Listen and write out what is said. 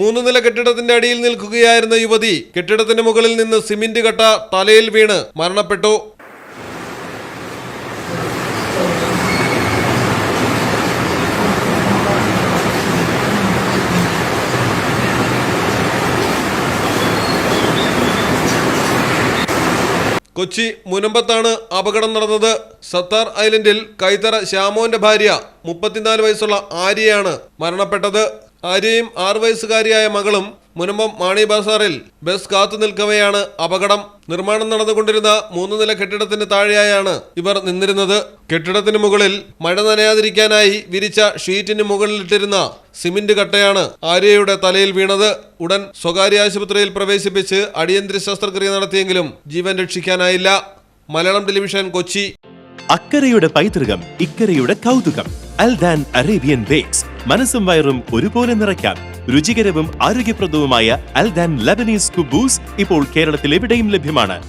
മൂന്ന് നില കെട്ടിടത്തിന്റെ അടിയിൽ നിൽക്കുകയായിരുന്ന യുവതി കെട്ടിടത്തിന് മുകളിൽ നിന്ന് സിമന്റ് കട്ട തലയിൽ വീണ് മരണപ്പെട്ടു. കൊച്ചി മുനമ്പത്താണ് അപകടം നടന്നത്. സത്താർ ഐലൻഡിൽ കൈത്തറ ശ്യാമോന്റെ ഭാര്യ മുപ്പത്തിനാല് വയസ്സുള്ള ആര്യയാണ് മരണപ്പെട്ടത്. ആര്യയും ആറു വയസ്സുകാരിയായ മകളും മുനമ്പം മാണി ബസാറിൽ ബസ് കാത്തു നിൽക്കവെയാണ് അപകടം. നിർമ്മാണം നടന്നുകൊണ്ടിരുന്ന മൂന്ന് നില കെട്ടിടത്തിന് താഴെയായാണ് ഇവർ നിന്നിരുന്നത്. കെട്ടിടത്തിന് മുകളിൽ മഴ നനയാതിരിക്കാനായി വിരിച്ച ഷീറ്റിന് മുകളിലിട്ടിരുന്ന സിമന്റ് കട്ടയാണ് ആര്യയുടെ തലയിൽ വീണത്. ഉടൻ സ്വകാര്യ ആശുപത്രിയിൽ പ്രവേശിപ്പിച്ച് അടിയന്തര ശസ്ത്രക്രിയ നടത്തിയെങ്കിലും ജീവൻ രക്ഷിക്കാനായില്ല. മലയാളം ടെലിവിഷൻ കൊച്ചി. അക്കരയുടെ പൈതൃകം ഇക്കരയുടെ കൗതുകം. Aldan Arabian bakes. മനസ്സും വയറും ഒരുപോലെ നിറയ്ക്കാം. രുചികരവും ആരോഗ്യപ്രദവുമായ അൽദാൻ ലബനീസ് കുബൂസ് ഇപ്പോൾ കേരളത്തിൽ എവിടെയും ലഭ്യമാണ്.